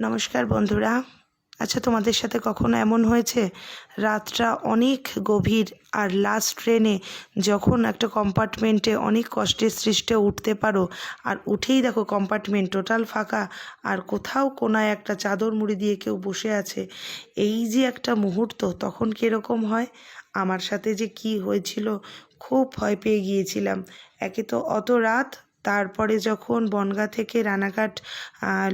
নমস্কার বন্ধুরা। আচ্ছা তোমাদের সাথে কখনো এমন হয়েছে? রাতটা অনেক গভীর আর লাস্ট ট্রেনে যখন একটা কম্পার্টমেন্টে অনেক কষ্টের সৃষ্টে উঠতে পারো, আর উঠেই দেখো কম্পার্টমেন্ট টোটাল ফাঁকা, আর কোথাও কোনায় একটা চাদর মুড়ি দিয়ে কেউ বসে আছে। এই যে একটা মুহূর্ত, তখন কীরকম হয়? আমার সাথে যে কি হয়েছিল, খুব ভয় পেয়ে গিয়েছিলাম। একে তো অত রাত তারপরে যখন বনগাঁ থেকে রানাঘাট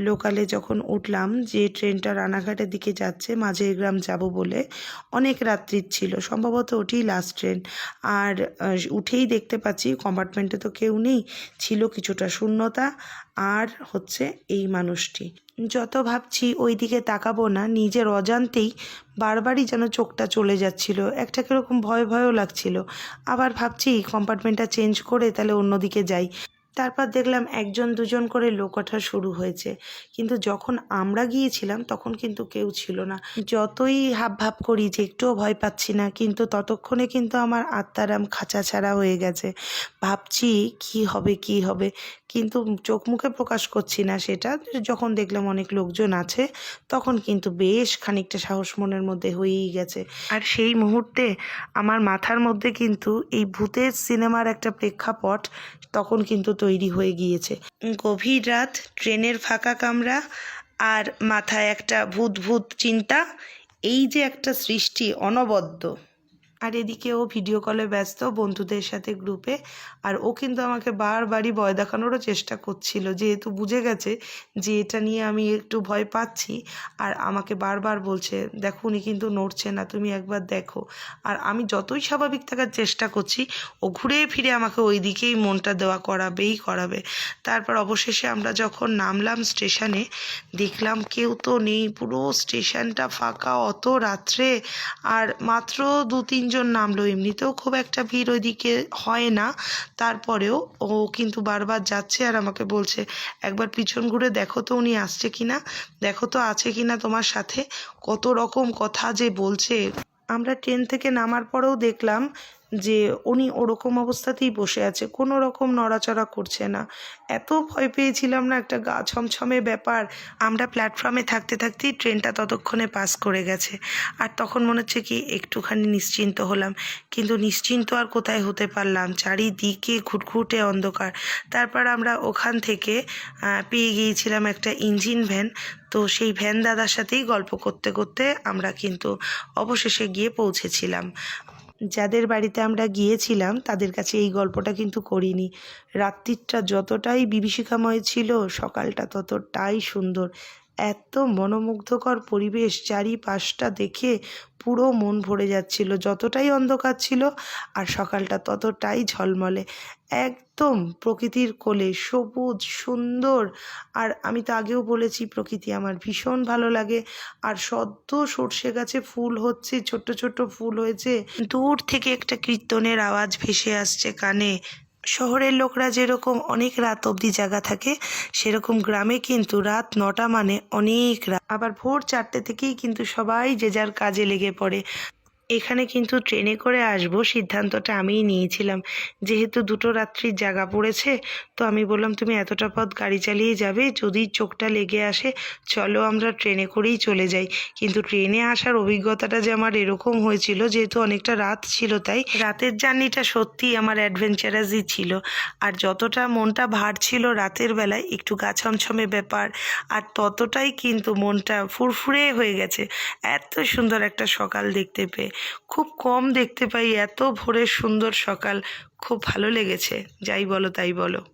লোকালে যখন উঠলাম, যে ট্রেনটা রানাঘাটের দিকে যাচ্ছে মাঝের গ্রাম যাব বলে অনেক রাত্রির ছিল, সম্ভবত ওটি লাস্ট ট্রেন আর উঠেই দেখতে পাচ্ছি কম্পার্টমেন্টে তো কেউ নেই, ছিল কিছুটা শূন্যতা, আর হচ্ছে এই মানুষটি। যত ভাবছি ওই দিকে তাকাবো না, নিজের অজান্তেই বারবারই যেন চোখটা চলে যাচ্ছিল, একটা কীরকম ভয় ভয়ও লাগছিল। আবার ভাবছি কম্পার্টমেন্টটা চেঞ্জ করে তাহলে অন্যদিকে যাই। তারপর দেখলাম একজন দুজন করে লোক ওঠা শুরু হয়েছে। কিন্তু যখন আমরা গিয়েছিলাম তখন কিন্তু কেউ ছিল না। যতই হাব ভাব করি যে একটুও ভয় পাচ্ছি না, কিন্তু ততক্ষণে কিন্তু আমার আত্মারাম খাঁচা ছাড়া হয়ে গেছে। ভাবছি, কি হবে কি হবে? কিন্তু চোখ মুখে প্রকাশ করছি না সেটা। যখন দেখলাম অনেক লোকজন আছে, তখন কিন্তু বেশ খানিকটা সাহস মনের মধ্যে হয়েই গেছে। আর সেই মুহূর্তে আমার মাথার মধ্যে কিন্তু এই ভূতের সিনেমার একটা প্রেক্ষাপট তখন কিন্তু তৈরি হয়ে গিয়েছে। গভীর রাত, ট্রেনের ফাঁকা কামরা আর মাথায় একটা ভূত ভূত চিন্তা, এই যে একটা সৃষ্টি অনবদ্য। আর এদিকে ও ভিডিও কলে ব্যস্ত বন্ধুদের সাথে গ্রুপে আর ও কিন্তু আমাকে বারবারই ভয় দেখানোরও চেষ্টা করছিল, যেহেতু বুঝে গেছে যে এটা নিয়ে আমি একটু ভয় পাচ্ছি। আর আমাকে বারবার বলছে, দেখো, উনি কিন্তু নড়ছে না, তুমি একবার দেখো। আর আমি যতই স্বাভাবিক থাকার চেষ্টা করছি, ও ঘুরে ফিরে আমাকে ওই দিকেই মনটা দেওয়া করাবেই করাবে। তারপর অবশেষে আমরা যখন নামলাম স্টেশনে, দেখলাম কেউ তো নেই, পুরো স্টেশনটা ফাঁকা অত রাত্রে। আর মাত্র দু তিনজন তিনজন নামলো, এমনিতেও খুব একটা ভিড় ওইদিকে হয় না। তারপরেও ও কিন্তু বারবার যাচ্ছে আর আমাকে বলছে, একবার পিছন ঘুরে দেখো তো উনি আসছে কি না দেখো তো আছে কি না তোমার সাথে। কত রকম কথা যে বলছে। আমরা ট্রেন থেকে নামার পরেও দেখলাম যে উনি ওরকম অবস্থাতেই বসে আছে, কোনো রকম নড়াচড়া করছে না। এত ভয় পেয়েছিলাম না একটা গা ছমছমে ব্যাপার। আমরা প্ল্যাটফর্মে থাকতে থাকতেই ট্রেনটা ততক্ষণে পাস করে গেছে। আর তখন মনে হচ্ছে কি একটুখানি নিশ্চিন্ত হলাম। কিন্তু নিশ্চিন্ত আর কোথায় হতে পারলাম? চারিদিকে ঘুটঘুটে অন্ধকার। তারপর আমরা ওখান থেকে পেয়ে গিয়েছিলাম একটা ইঞ্জিন ভ্যান তো সেই ভ্যান দাদার সাথেই গল্প করতে করতে আমরা কিন্তু অবশেষে গিয়ে পৌঁছেছিলাম। যাদের বাড়িতে আমরা গিয়েছিলাম, তাদের কাছে এই গল্পটা কিন্তু করিনি। রাত্রিটা যতটাই বিভীষিকাময় ছিল, সকালটা ততটাই সুন্দর। এত মনোমুগ্ধকর পরিবেশ চারিপাশটা দেখে পুরো মন ভরে যাচ্ছিল, যতটাই অন্ধকার ছিল আর সকালটা ততটাই ঝলমলে। একদম প্রকৃতির কোলে, সবুজ, সুন্দর। আর আমি তো আগেও বলেছি, প্রকৃতি আমার ভীষণ ভালো লাগে। আর সদ্য সর্ষে গাছে ফুল হচ্ছে, ছোট্ট ছোট্ট ফুল হয়েছে। দূর থেকে একটা কীর্তনের আওয়াজ ভেসে আসছে কানে। শহরের লোকরা যেরকম অনেক রাত অবধি জাগা থাকে, সেরকম গ্রামে কিন্তু রাত নটা মানে অনেক রাত। আবার ভোর চারটে থেকেই কিন্তু সবাই যে যার কাজে লেগে পড়ে। এখানে কিন্তু ট্রেনে করে আসব সিদ্ধান্তটা আমিই নিয়েছিলাম। যেহেতু দুটো রাত্রির জায়গা পড়েছে, তো আমি বললাম, তুমি এতটা পথ গাড়ি চালিয়ে যাবে, যদি চোখটা লেগে আসে, চলো আমরা ট্রেনে করেই চলে যাই। কিন্তু ট্রেনে আসার অভিজ্ঞতাটা যে আমার এরকম হয়েছিল, যেহেতু অনেকটা রাত ছিল তাই, রাতের জার্নিটা সত্যিই আমার অ্যাডভেঞ্চারাসই ছিল। আর যতটা মনটা ভার ছিল রাতের বেলায়, একটু গা ছমছমে ব্যাপার, আর ততটাই কিন্তু মনটা ফুরফুরে হয়ে গেছে। এত সুন্দর একটা সকাল দেখতে পেয়ে। খুব কম দেখতে পাই, এত ভোরের সুন্দর সকাল। খুব ভালো লেগেছে, যাই বলো তাই বলো।